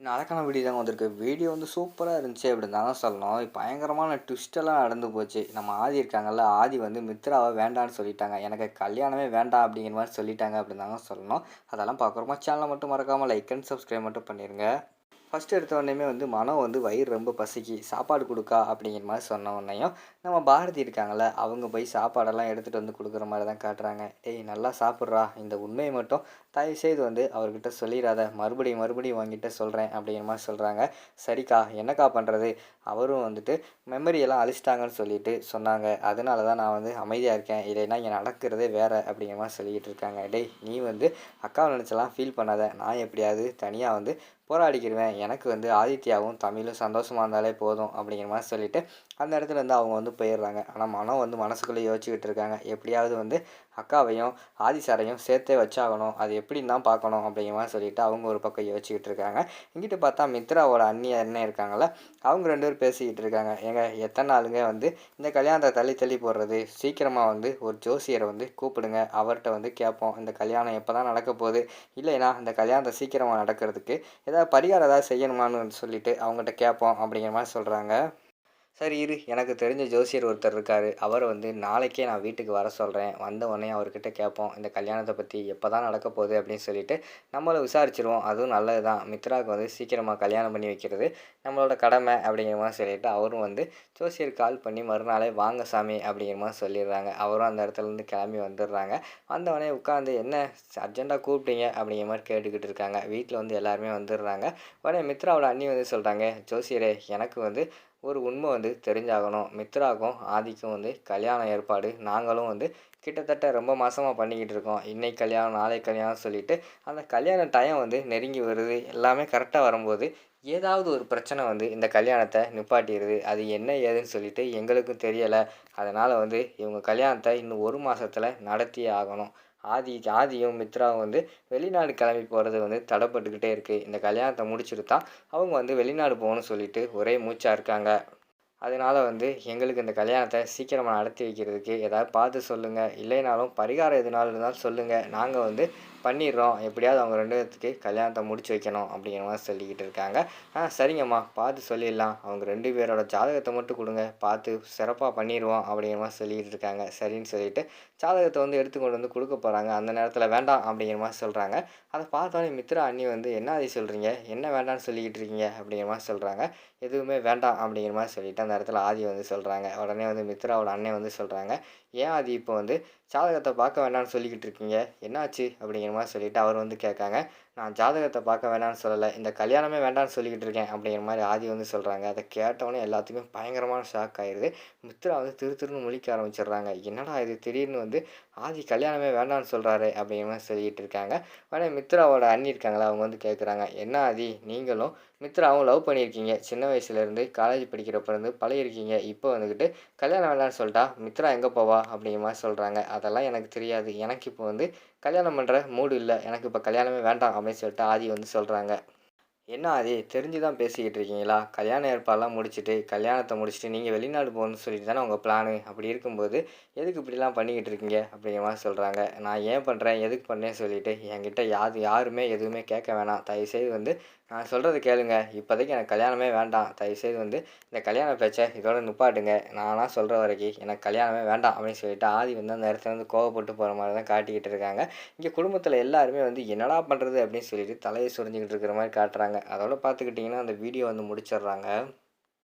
நடக்கான video தாங்க வந்திருக்கு. Video வந்து சூப்பராக இருந்துச்சு அப்படின்னு தாங்க சொல்லணும். பயங்கரமான ட்விஸ்டெல்லாம் நடந்து போச்சு. நம்ம ஆதி இருக்காங்கல்ல ஆதி வந்து மித்ராவை வேண்டான்னு சொல்லிட்டாங்க. எனக்கு கல்யாணமே வேண்டாம் அப்படிங்கிற மாதிரி சொல்லிட்டாங்க அப்படின்னு தாங்க சொல்லணும். அதெல்லாம் பார்க்குறோமா சேனலை மட்டும் மறக்காமல் லைக் அண்ட் சப்ஸ்கிரைப் மட்டும் பண்ணிடுங்க ஃபஸ்ட்டு எடுத்த வந்து மனம் வந்து வயிறு ரொம்ப பசிக்கு சாப்பாடு கொடுக்கா? அப்படிங்கிற மாதிரி சொன்ன உடனேயும் நம்ம பாரதி இருக்காங்கள அவங்க போய் சாப்பாடெல்லாம் எடுத்துகிட்டு வந்து கொடுக்குற மாதிரி தான் காட்டுறாங்க. டேய் நல்லா சாப்பிட்றா இந்த உண்மையை மட்டும் தயவு செய்து வந்து அவர்கிட்ட சொல்லிடாத. மறுபடியும் மறுபடியும் வாங்கிட்ட சொல்கிறேன் அப்படிங்கிற மாதிரி சொல்கிறாங்க சரிக்கா என்னக்கா பண்ணுறது அவரும் வந்துட்டு மெமரியெல்லாம் அழிச்சிட்டாங்கன்னு சொல்லிட்டு சொன்னாங்க. அதனால தான் நான் வந்து அமைதியாக இருக்கேன். இல்லைன்னா இங்கே நடக்கிறதே வேறு அப்படிங்கிற மாதிரி சொல்லிக்கிட்டு இருக்காங்க. டேய் நீ வந்து அக்காவை நினச்சலாம் ஃபீல் பண்ணாத. நான் எப்படியாவது தனியாக வந்து போராடிக்கிடுவேன் எனக்கு வந்து ஆதித்யாவும் தமிழும் சந்தோஷமாக இருந்தாலே போதும் அப்படிங்கிற மாதிரி சொல்லிவிட்டு அந்த இடத்துல இருந்து அவங்க வந்து போயிடுறாங்க. ஆனால் மனம் வந்து மனசுக்குள்ளே யோசிச்சுக்கிட்டு இருக்காங்க. எப்படியாவது வந்து அக்காவையும் ஆதிசாரையும் சேர்த்தே வச்சாகணும். அது எப்படின்னு தான் பார்க்கணும் அப்படிங்கிற மாதிரி சொல்லிவிட்டு அவங்க ஒரு பக்கம் யோசிச்சுக்கிட்டு இருக்காங்க. இங்கிட்டு பார்த்தா மித்ராவோட அண்ணி அண்ணன் இருக்காங்கள அவங்க ரெண்டு பேரும் பேசிக்கிட்டு இருக்காங்க. எங்கள் எத்தனை நாளுங்க வந்து இந்த கல்யாணத்தை தள்ளி தள்ளி போடுறது? சீக்கிரமாக வந்து ஒரு ஜோசியரை வந்து கூப்பிடுங்க. அவர்கிட்ட வந்து கேட்போம். இந்த கல்யாணம் எப்போ தான் நடக்க போகுது? இல்லைன்னா இந்த கல்யாணத்தை சீக்கிரமாக நடக்கிறதுக்கு ஏதாவது பரிகாரம் ஏதாவது செய்யணுமான்னு சொல்லிட்டு அவங்ககிட்ட கேட்போம் அப்படிங்கிற மாதிரி சொல்கிறாங்க சரி இரு எனக்கு தெரிஞ்ச ஜோசியர் ஒருத்தர் இருக்கார். அவர் வந்து நாளைக்கே நான் வீட்டுக்கு வர சொல்கிறேன் வந்த உடனே அவர்கிட்ட கேட்போம். இந்த கல்யாணத்தை பற்றி எப்போ தான் நடக்க போகுது? அப்படின்னு சொல்லிட்டு நம்மளை விசாரிச்சிருவோம். அதுவும் நல்லது தான் மித்ராவுக்கு வந்து சீக்கிரமாக கல்யாணம் பண்ணி வைக்கிறது நம்மளோட கடமை அப்படிங்கிற மாதிரி சொல்லிவிட்டு அவரும் வந்து ஜோசியர் கால் பண்ணி மறுநாளே வாங்க சாமி அப்படிங்கிற மாதிரி சொல்லிடுறாங்க. அவரும் அந்த இடத்துலேருந்து கிளம்பி வந்துடுறாங்க. வந்தவொடனே உட்காந்து என்ன அர்ஜெண்ட்டாக கூப்பிட்டீங்க? அப்படிங்கிற மாதிரி கேட்டுக்கிட்டு இருக்காங்க. வீட்டில் வந்து எல்லாருமே வந்துடுறாங்க. உடனே மித்ராவோட அண்ணி வந்து சொல்கிறாங்க ஜோசியரே எனக்கு வந்து ஒரு உண்மை வந்து தெரிஞ்சாகணும். மித்ராவுக்கும் ஆதிக்கும் வந்து கல்யாண ஏற்பாடு. நாங்களும் வந்து கிட்டத்தட்ட ரொம்ப மாதமாக பண்ணிக்கிட்டு இருக்கோம். இன்னைக்கு கல்யாணம் நாளை கல்யாணம் சொல்லிட்டு அந்த கல்யாண டைம் வந்து நெருங்கி வருது. எல்லாமே கரெக்டாக வரும்போது ஏதாவது ஒரு பிரச்சனை வந்து இந்த கல்யாணத்தை நிப்பாட்டிடுது. அது என்ன ஏதுன்னு சொல்லிட்டு எங்களுக்கும் தெரியலை. அதனால் வந்து இவங்க கல்யாணத்தை இன்னும் ஒரு மாதத்தில் நடத்தியே ஆகணும். ஆதி ஆதியும் மித்ராவும் வந்து வெளிநாடு கிளம்பி போகிறது வந்து தடைப்பட்டுக்கிட்டே இருக்குது இந்த கல்யாணத்தை முடிச்சுட்டு தான் அவங்க வந்து வெளிநாடு போகணும்னு சொல்லிட்டு ஒரே மூச்சாக இருக்காங்க. அதனால் வந்து எங்களுக்கு இந்த கல்யாணத்தை சீக்கிரமாக நடத்தி வைக்கிறதுக்கு ஏதாவது பார்த்து சொல்லுங்கள் இல்லைனாலும் பரிகாரம் எதுனாலும் இருந்தாலும் சொல்லுங்கள் நாங்கள் வந்து பண்ணிடுறோம். எப்படியாவது அவங்க ரெண்டு பேர்த்துக்கு கல்யாணத்தை முடிச்சு வைக்கணும் அப்படிங்கிற மாதிரி சொல்லிக்கிட்டு இருக்காங்க. ஆ சரிங்கம்மா. பார்த்து சொல்லிடலாம். அவங்க ரெண்டு பேரோட ஜாதகத்தை மட்டும் கொடுங்க. பார்த்து சிறப்பாக பண்ணிடுவோம் அப்படிங்கிற மாதிரி சொல்லிக்கிட்டு இருக்காங்க. சரின்னு சொல்லிட்டு ஜாதகத்தை வந்து எடுத்து கொண்டு வந்து கொடுக்க போகிறாங்க அந்த நேரத்தில் வேண்டாம் அப்படிங்கிற மாதிரி சொல்கிறாங்க அதை பார்த்தோன்னே மித்ரா அண்ணி வந்து என்ன அதை சொல்கிறீங்க என்ன வேண்டாம்னு சொல்லிக்கிட்டு இருக்கீங்க? அப்படிங்கிற மாதிரி சொல்கிறாங்க எதுவுமே வேண்டாம் அப்படிங்கிற மாதிரி சொல்லிவிட்டு அந்த இடத்துல ஆதி வந்து சொல்கிறாங்க உடனே வந்து மித்ராவோட அண்ணன் வந்து சொல்கிறாங்க ஏன் ஆதி இப்போ வந்து ஜாதகத்தை பார்க்க வேண்டாம்னு சொல்லிக்கிட்டு இருக்கீங்க? என்னாச்சு? அப்படிங்கிற மாதிரி சொல்லிவிட்டு அவர் வந்து கேட்காங்க. நான் ஜாதகத்தை பார்க்க வேணாம்னு சொல்லலை. இந்த கல்யாணமே வேண்டாம்னு சொல்லிக்கிட்டு இருக்கேன் அப்படிங்கிற மாதிரி ஆதி வந்து சொல்கிறாங்க அதை கேட்டவொடனே எல்லாத்துக்குமே பயங்கரமான ஷாக் ஆயிடுது மித்ரா வந்து திரு திருன்னு முழிக்க ஆரம்பிச்சிடுறாங்க. என்னடா இது திடீர்னு வந்து ஆதி கல்யாணமே வேண்டாம்னு சொல்கிறாரு அப்படின்னு மாதிரி இருக்காங்க. உடனே மித்ராவோட அண்ணி இருக்காங்களா அவங்க வந்து கேட்குறாங்க என்ன ஆதி நீங்களும் மித்ராவும் லவ் பண்ணியிருக்கீங்க. சின்ன வயசுலேருந்து காலேஜ் படிக்கிறப்ப இருந்து பழகிருக்கீங்க இப்போ வந்துக்கிட்டு கல்யாணம் வேண்டாம்னு சொல்லிட்டா மித்ரா எங்கே போவா? அப்படிங்கிற மாதிரி சொல்கிறாங்க அதெல்லாம் எனக்கு தெரியாது. எனக்கு இப்போ வந்து கல்யாணம் பண்ணுற மூடு இல்லை. எனக்கு இப்போ கல்யாணமே வேண்டாம் அப்படின்னு சொல்லிட்டு ஆதி வந்து சொல்கிறாங்க என்ன ஆதி? தெரிஞ்சு தான் பேசிக்கிட்டு இருக்கீங்களா கல்யாண ஏற்பாடெல்லாம் முடிச்சுட்டு கல்யாணத்தை முடிச்சுட்டு நீங்கள் வெளிநாடு போகணும்னு சொல்லிட்டு தானே உங்கள் பிளானு அப்படி இருக்கும்போது எதுக்கு இப்படிலாம் பண்ணிக்கிட்டு இருக்கீங்க அப்படிங்கிற மாதிரி சொல்கிறாங்க நான் ஏன் பண்ணுறேன் எதுக்கு பண்ணேன்னு சொல்லிட்டு என்கிட்ட யாது யாருமே எதுவுமே கேட்க வேணாம். தயவுசெய்து வந்து நான் சொல்கிறது கேளுங்க. இப்போதைக்கு எனக்கு கல்யாணமே வேண்டாம். தயவுசெய்து வந்து இந்த கல்யாண பேச்சை இதோட நிப்பாட்டுங்க. நானாக சொல்கிற வரைக்கும் எனக்கு கல்யாணமே வேண்டாம் அப்படின்னு சொல்லிட்டு ஆதி வந்து அந்த இடத்துல வந்து கோவப்பட்டு போகிற மாதிரி தான் காட்டிக்கிட்டு இருக்காங்க. இங்கே குடும்பத்தில் எல்லாருமே வந்து என்னடா பண்ணுறது அப்படின்னு சொல்லிட்டு தலையை சுரிஞ்சிக்கிட்டு இருக்கிற மாதிரி காட்டுறாங்க. அதோட பார்த்துக்கிட்டிங்கன்னா அந்த வீடியோ வந்து முடிச்சிடுறாங்க.